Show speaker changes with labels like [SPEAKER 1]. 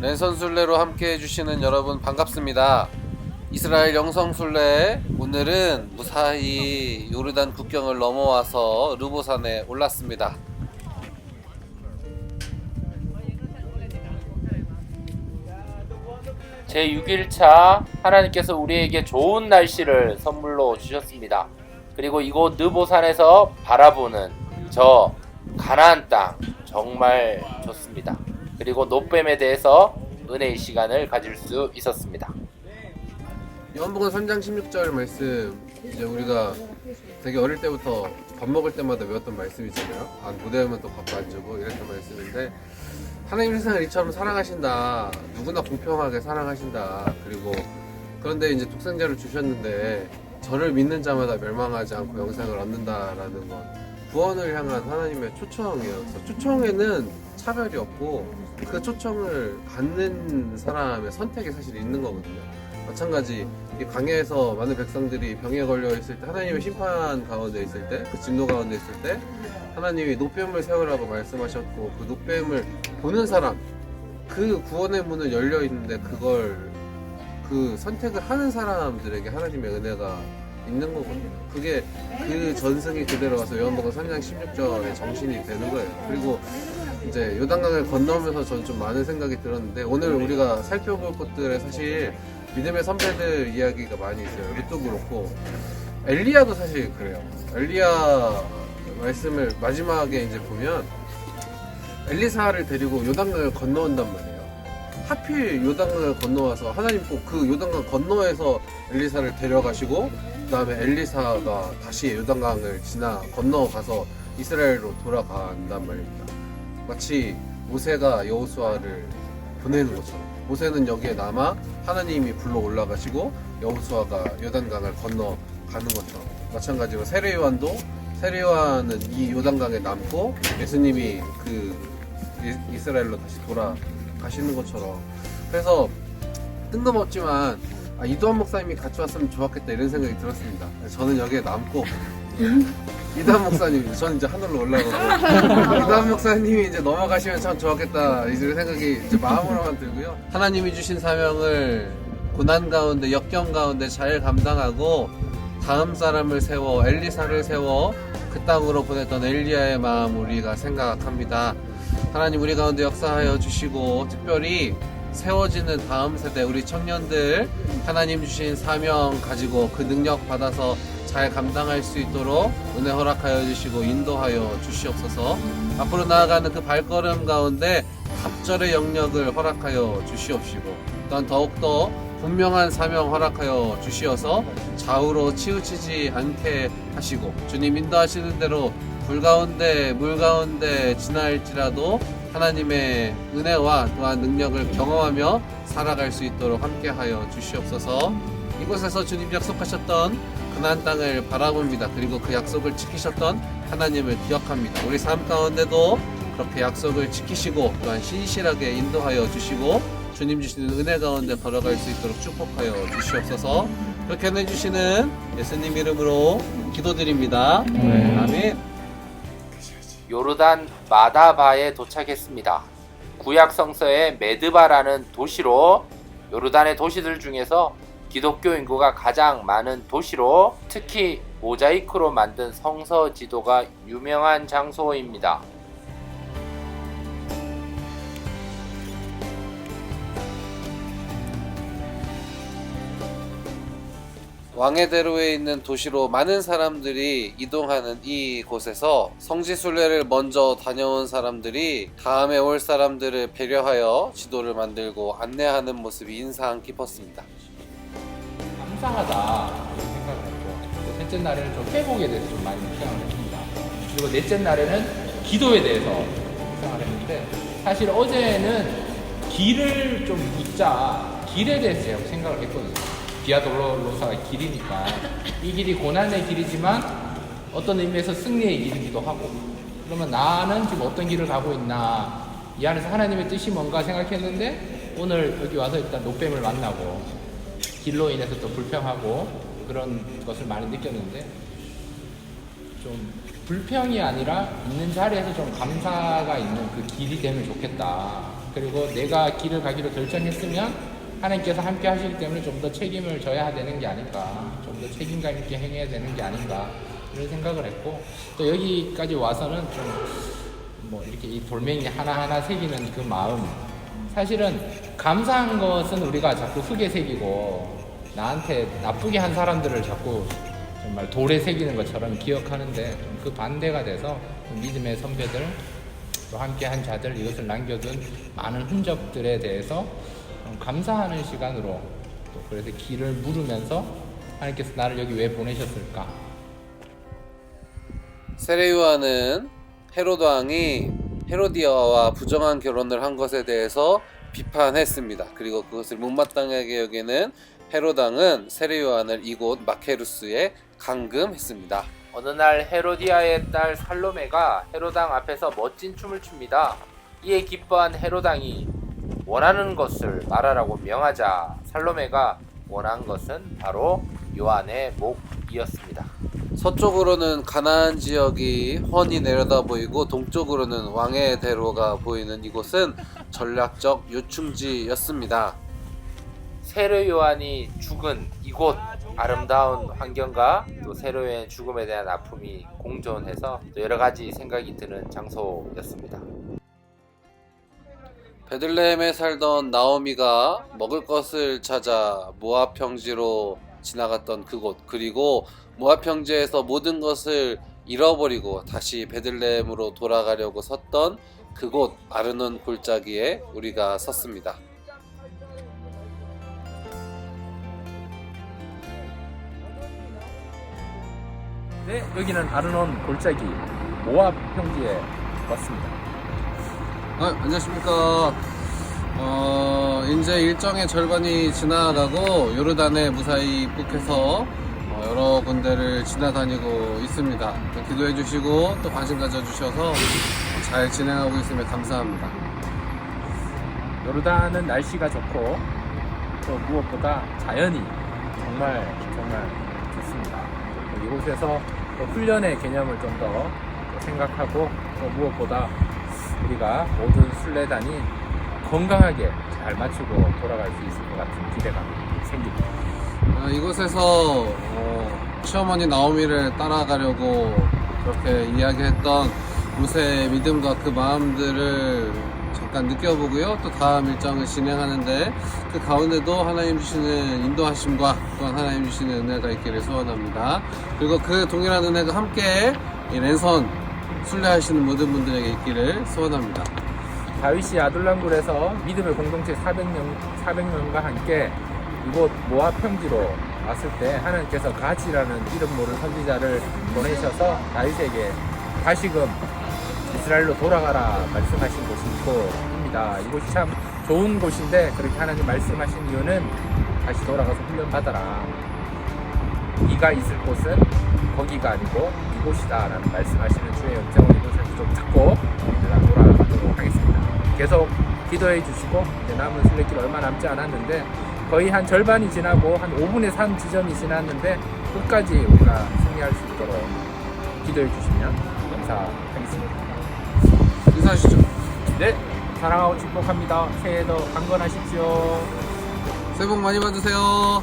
[SPEAKER 1] 랜선 순례로 함께 해주시는 여러분 반갑습니다. 이스라엘 영성 순례 오늘은 무사히 요르단 국경을 넘어와서 르보산에 올랐습니다.
[SPEAKER 2] 제 6일차 하나님께서 우리에게 좋은 날씨를 선물로 주셨습니다. 그리고 이곳 느보산에서 바라보는 저 가나안 땅 정말 좋습니다. 그리고 노뱀에 대해서 은혜의 시간을 가질 수 있었습니다.
[SPEAKER 1] 요한복음 3장 16절 말씀 이제 우리가 되게 어릴 때부터 밥 먹을 때마다 외웠던 말씀이잖아요. 안 무대하면 또밥안 주고 이랬던 말씀인데 하나님 세상을 이처럼 사랑하신다. 누구나 공평하게 사랑하신다. 그리고 그런데 이제 독생자를 주셨는데 저를 믿는 자마다 멸망하지 않고 영생을 얻는다라는 건 구원을 향한 하나님의 초청이에요. 그래서 초청에는 차별이 없고 그 초청을 받는 사람의 선택이 사실 있는 거거든요. 마찬가지 이 광야에서 많은 백성들이 병에 걸려 있을 때 하나님의 심판 가운데 있을 때 그 진노 가운데 있을 때 하나님이 노뱀을 세우라고 말씀하셨고 그 노뱀을 보는 사람 그 구원의 문은 열려 있는데 그걸 그 선택을 하는 사람들에게 하나님의 은혜가 있는 거거든요. 그게 그 전승이 그대로 와서 요한복음 3장 16절의 정신이 되는 거예요. 그리고 이제 요단강을 건너면서 전좀 많은 생각이 들었는데 오늘 우리가 살펴볼 것들에 사실 믿음의 선배들 이야기가 많이 있어요. 룻도 그렇고 엘리야도 사실 그래요. 엘리야 말씀을 마지막에 이제 보면 엘리사를 데리고 요단강을 건너온단 말이에요. 하필 요단강을 건너와서 하나님 꼭 그 요단강 건너에서 엘리사를 데려가시고 그다음에 엘리사가 다시 요단강을 지나 건너가서 이스라엘로 돌아간단 말입니다. 마치 모세가 여호수아를 보내는 것처럼. 모세는 여기에 남아 하나님이 불러 올라가시고 여호수아가 요단강을 건너 가는 것처럼. 마찬가지로 세례요한도 세례요한은 이 요단강에 남고 예수님이 그 이- 이스라엘로 다시 돌아가시는 것처럼. 그래서 뜬금없지만 아, 이도환 목사님이 같이 왔으면 좋았겠다 이런 생각이 들었습니다. 저는 여기에 남고 이도환 목사님 저는 이제 하늘로 올라가고 이도환 목사님이 이제 넘어가시면 참 좋았겠다 이런 생각이 이제 마음으로만 들고요. 하나님이 주신 사명을 고난 가운데 역경 가운데 잘 감당하고 다음 사람을 세워 엘리사를 세워 그 땅으로 보냈던 엘리야의 마음 우리가 생각합니다. 하나님 우리 가운데 역사하여 주시고 특별히 세워지는 다음 세대 우리 청년들 하나님 주신 사명 가지고 그 능력 받아서 잘 감당할 수 있도록 은혜 허락하여 주시고 인도하여 주시옵소서 앞으로 나아가는 그 발걸음 가운데 갑절의 영역을 허락하여 주시옵시고 또한 더욱더 분명한 사명 허락하여 주시어서 좌우로 치우치지 않게 하시고 주님 인도하시는 대로 불 가운데 물 가운데 지날지라도 하나님의 은혜와 또한 능력을 경험하며 살아갈 수 있도록 함께하여 주시옵소서. 이곳에서 주님 약속하셨던 그난 땅을 바라봅니다. 그리고 그 약속을 지키셨던 하나님을 기억합니다. 우리 삶 가운데도 그렇게 약속을 지키시고 또한 신실하게 인도하여 주시고 주님 주시는 은혜 가운데 걸어갈 수 있도록 축복하여 주시옵소서. 그렇게 해주시는 예수님 이름으로 기도드립니다. 아멘.
[SPEAKER 2] 요르단 마다바에 도착했습니다. 구약 성서의 메드바라는 도시로 요르단의 도시들 중에서 기독교 인구가 가장 많은 도시로 특히 모자이크로 만든 성서 지도가 유명한 장소입니다.
[SPEAKER 1] 왕의 대로에 있는 도시로 많은 사람들이 이동하는 이곳에서 성지 순례를 먼저 다녀온 사람들이 다음에 올 사람들을 배려하여 지도를 만들고 안내하는 모습이 인상 깊었습니다.
[SPEAKER 2] 감사하다 이런 생각을 했고 셋째 날에는 좀 회복에 대해서 좀 많이 묵상을 했습니다. 그리고 넷째 날에는 기도에 대해서 묵상을 했는데 사실 어제는 길을 좀 묻자 길에 대해서 생각을 했거든요. 비아돌로로사가 길이니까 이 길이 고난의 길이지만 어떤 의미에서 승리의 길이기도 하고 그러면 나는 지금 어떤 길을 가고 있나 이 안에서 하나님의 뜻이 뭔가 생각했는데 오늘 여기 와서 일단 노뱀을 만나고 길로 인해서 또 불평하고 그런 것을 많이 느꼈는데 좀 불평이 아니라 있는 자리에서 좀 감사가 있는 그 길이 되면 좋겠다. 그리고 내가 길을 가기로 결정했으면 하나님께서 함께 하시기 때문에 좀 더 책임을 져야 되는 게 아닌가, 좀 더 책임감 있게 행해야 되는 게 아닌가 이런 생각을 했고 또 여기까지 와서는 좀 뭐 이렇게 이 돌멩이 하나하나 새기는 그 마음 사실은 감사한 것은 우리가 자꾸 흙에 새기고 나한테 나쁘게 한 사람들을 자꾸 정말 돌에 새기는 것처럼 기억하는데 좀그 반대가 돼서 믿음의 선배들 또 함께 한 자들 이것을 남겨둔 많은 흔적들에 대해서 좀 감사하는 시간으로 또 그래서 길을 물으면서 하나님께서 나를 여기 왜 보내셨을까?
[SPEAKER 1] 세례요한은 헤로드 왕이 헤로디아와 부정한 결혼을 한 것에 대해서 비판했습니다. 그리고 그것을 못마땅하게 여기는 헤로드 왕은 세례요한을 이곳 마케루스에 감금했습니다.
[SPEAKER 2] 어느 날 헤로디아의 딸 살로메가 헤로당 앞에서 멋진 춤을 춥니다. 이에 기뻐한 헤로당이 원하는 것을 말하라고 명하자 살로메가 원한 것은 바로 요한의 목이었습니다.
[SPEAKER 1] 서쪽으로는 가나안 지역이 훤히 내려다 보이고 동쪽으로는 왕의 대로가 보이는 이곳은 전략적 요충지였습니다.
[SPEAKER 2] 세례 요한이 죽은 이곳 아름다운 환경과 또 세례 요한의 죽음에 대한 아픔이 공존해서 또 여러 가지 생각이 드는 장소였습니다.
[SPEAKER 1] 베들레헴에 살던 나오미가 먹을 것을 찾아 모압 평지로 지나갔던 그곳 그리고 모압 평지에서 모든 것을 잃어버리고 다시 베들레헴으로 돌아가려고 섰던 그곳 아르논 골짜기에 우리가 섰습니다.
[SPEAKER 2] 네, 여기는 아르논 골짜기 모압 평지에 왔습니다.
[SPEAKER 1] 아, 안녕하십니까. 어, 이제 일정의 절반이 지나가고 요르단에 무사히 입국해서 어, 여러 군데를 지나다니고 있습니다. 기도해 주시고 또 관심 가져주셔서 잘 진행하고 있으면 감사합니다.
[SPEAKER 2] 요르단은 날씨가 좋고 또 무엇보다 자연이 정말 정말 좋습니다. 또 이곳에서 또 훈련의 개념을 좀 더 생각하고 또 무엇보다 우리가 모든 순례단이 건강하게 잘 마치고 돌아갈 수 있을 것 같은 기대감이 생깁니다.
[SPEAKER 1] 아, 이곳에서 어, 시어머니 나오미를 따라가려고 그렇게 이야기했던 모세의 믿음과 그 마음들을 잠깐 느껴보고요. 또 다음 일정을 진행하는데 그 가운데도 하나님 주시는 인도하심과 또한 하나님 주시는 은혜가 있기를 소원합니다. 그리고 그 동일한 은혜가 함께 이 랜선 순례하시는 모든 분들에게 있기를 소원합니다.
[SPEAKER 2] 다윗이 아둘람굴에서 믿음의 공동체 400명, 400명과 함께 이곳 모압 평지로 왔을 때 하나님께서 가지라는 이름 모를 선지자를 보내셔서 다윗에게 다시금 이스라엘로 돌아가라 말씀하신 곳이 이곳입니다. 이곳이 참 좋은 곳인데 그렇게 하나님 말씀하신 이유는 다시 돌아가서 훈련받아라. 네가 있을 곳은 거기가 아니고 이곳이다라는 말씀하시는 주의 영장을 이곳에서 좀 듣고 제가 돌아가도록 하겠습니다. 계속 기도해 주시고 이제 남은 순례길 얼마 남지 않았는데 거의 한 절반이 지나고 한 5분의 3 지점이 지났는데 끝까지 우리가 승리할 수 있도록 기도해 주시면 감사하겠습니다.
[SPEAKER 1] 인사하시죠.
[SPEAKER 2] 네, 사랑하고 축복합니다. 새해도 강건하십시오.
[SPEAKER 1] 새해 복 많이 받으세요.